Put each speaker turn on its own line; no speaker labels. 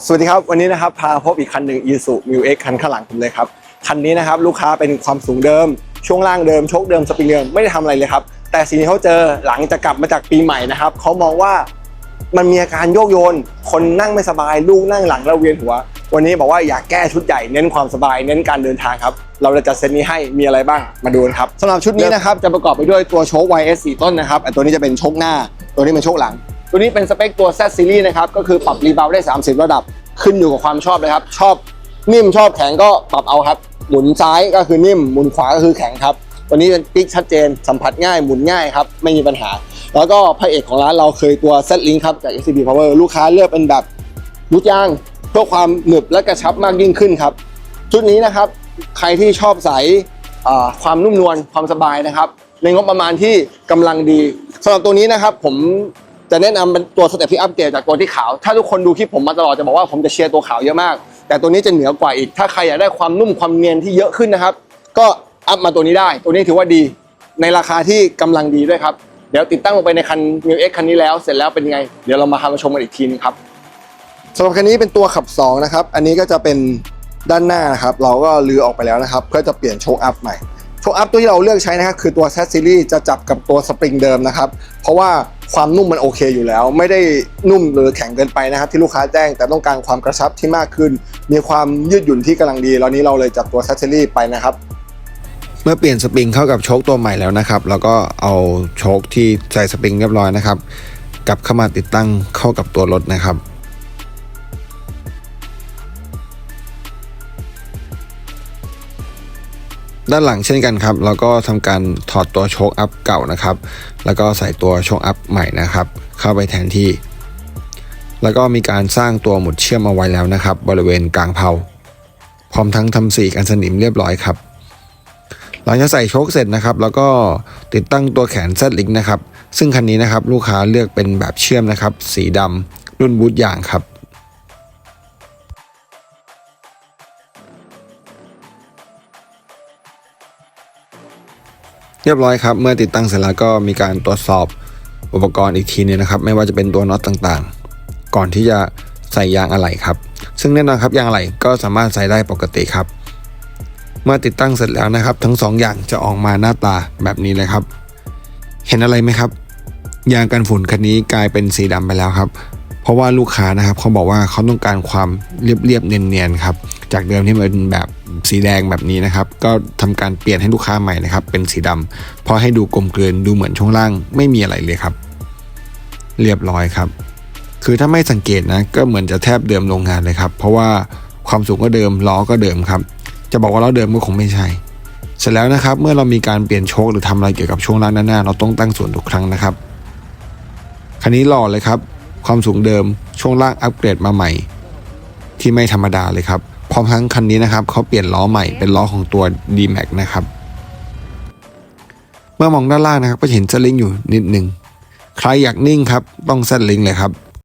สวัสดีครับ วันนี้นะครับพาพบอีกคันหนึ่ง i s u m u x คันข้างหลังผมเลยครับ คันนี้นะครับลูกค้าเป็นความสูงเดิม ช่วงล่างเดิม โชคเดิม สปริงเดิม ไม่ได้ทำอะไรเลยครับ แต่สิ่งที่เขาเจอหลังจากกลับมาจากปีใหม่นะครับเขามองว่ามันมีอาการโยกโยน คนนั่งไม่สบาย ลูกนั่งหลังแล้วเวียนหัว วันนี้บอกว่าอยากแก้ชุดใหญ่เน้นความสบาย เน้นการเดินทางครับ เราจะจัดเซตนี้ให้มีอะไรบ้างมาดูกันครับสำหรับชุดนี้นะครับจะประกอบไปด้วยตัวโชค YS 4 ต้นนะครับไอ้ตัวนี้จะเป็นโชคหน้า ตัวนี้เป็นโชคหลัง ตัวนี้เป็นสเปคตัว Z Series นะครับ ก็คือปรับรีบาวได้ 30 ระดับ ขึ้นอยู่กับความชอบเลยครับ ชอบนิ่มชอบแข็งก็ปรับเอาครับ หมุนซ้ายก็คือนิ่ม หมุนขวาก็คือแข็งครับ ตัวนี้เป็นปิ๊กชัดเจน สัมผัสง่าย หมุนง่ายครับ ไม่มีปัญหา แล้วก็พระเอกของร้านเราเคยตัว Z Link ครับ จาก SCB Power ลูกค้าเลือกเป็นแบบรูดยางเพื่อความหนึบและกระชับมากยิ่งขึ้นครับ ชุดนี้นะครับ ใครที่ชอบใส่ความนุ่มนวลความสบายนะครับ ในงบประมาณที่กำลังดีสำหรับตัวนี้นะครับผม จะแนะนำเป็นตัวสเต็ปที่อัปเกรดจากตัวที่ขาว ถ้าทุกคนดูคลิปผมมาตลอดจะบอกว่าผมจะเชียร์ตัวขาวเยอะมาก แต่ตัวนี้จะเหนือกว่าอีก ถ้าใครอยากได้ความนุ่มความเนียนที่เยอะขึ้นนะครับ ก็อัพมาตัวนี้ได้ ตัวนี้ถือว่าดีในราคาที่กำลังดีด้วยครับ เดี๋ยวติดตั้งลงไปในคัน New X คันนี้แล้ว เสร็จแล้วเป็นไง เดี๋ยวเรามาทำมาชมกันอีกทีนึงครับสำหรับคันนี้เป็นตัวขับ2นะครับ อันนี้ก็จะเป็นด้านหน้านะครับ เราก็ลือออกไปแล้วนะครับ เพื่อจะเปลี่ยนโชคอัพใหม่ โชคอัพตัวที่เราเลือกใช้นะครับคือตัว Z Series จะจับกับตัวสปริงเดิมนะครับ เพราะว่าความนุ่มมันโอเคอยู่แล้ว ไม่ได้นุ่มหรือแข็งเกินไปนะครับ ที่ลูกค้าแจ้งแต่ต้องการความกระชับที่มากขึ้น มีความยืดหยุ่นที่กำลังดีแล้วนี้เราเลยจับตัว Z Series ไปนะครับ
เมื่อเปลี่ยนสปริงเข้ากับโชคตัวใหม่แล้วนะครับ แล้วก็เอาโชคที่ใส่สปริงเรียบร้อยนะครับ กลับเข้ามาติดตั้งเข้ากับตัวรถนะครับ ด้านหลังเช่นกันครับ แล้วก็ทำการถอดตัวโชคอัพเก่านะครับ แล้วก็ใส่ตัวโชคอัพใหม่นะครับ เข้าไปแทนที่ แล้วก็มีการสร้างตัวหมุดเชื่อมเอาไว้แล้วนะครับ บริเวณกลางเพลาพร้อมทั้งทำสีกันสนิมเรียบร้อยครับ หลังจากใส่โชคเสร็จนะครับ แล้วก็ติดตั้งตัวแขน Z Link นะครับ ซึ่งคันนี้นะครับลูกค้าเลือกเป็นแบบเชื่อมนะครับ สีดำรุ่นบูทยางครับ เรียบร้อยครับ เมื่อติดตั้งเสร็จแล้วก็มีการตรวจสอบอุปกรณ์อีกทีนึงนะครับ ไม่ว่าจะเป็นตัวน็อตต่างๆ ก่อนที่จะใส่ยางอะไหล่ครับ ซึ่งแน่นอนครับยางอะไหล่ก็สามารถใส่ได้ปกติครับ เมื่อติดตั้งเสร็จแล้วนะครับ ทั้งสองอย่างจะออกมาหน้าตาแบบนี้เลยครับ เห็นอะไรไหมครับ ยางกันฝุ่นคันนี้กลายเป็นสีดำไปแล้วครับ เพราะว่าลูกค้านะครับเขาบอกว่าเขาต้องการความเรียบๆเนียนๆครับจากเดิมที่มันเป็นแบบสีแดงแบบนี้นะครับ ก็ทำการเปลี่ยนให้ลูกค้าใหม่นะครับ เป็นสีดำเพราะให้ดูกลมกลืนดูเหมือนช่วงล่าง ไม่มีอะไรเลยครับ เรียบร้อยครับ คือถ้าไม่สังเกตนะก็เหมือนจะแทบเดิมโรงงานเลยครับ เพราะว่าความสูงก็เดิมล้อก็เดิมครับ จะบอกว่าล้อเดิมก็คงไม่ใช่เสร็จแล้วนะครับ เมื่อเรามีการเปลี่ยนโชคหรือทำอะไรเกี่ยวกับช่วงล่างหน้าเราต้องตั้งส่วนทุกครั้งนะครับคันนี้หล่อเลยครับ ความสูงเดิม ช่วงล่างอัปเกรดมาใหม่ ที่ไม่ธรรมดาเลยครับพร้อมทั้งคันนี้นะครับเขาเปลี่ยนล้อใหม่เป็นล้อของตัว D-Max นะครับเมื่อมองด้านล่างนะครับ ก็เห็นสลิงอยู่นิดหนึ่งใครอยากนิ่งครับ ต้องเซลิงเลยครับ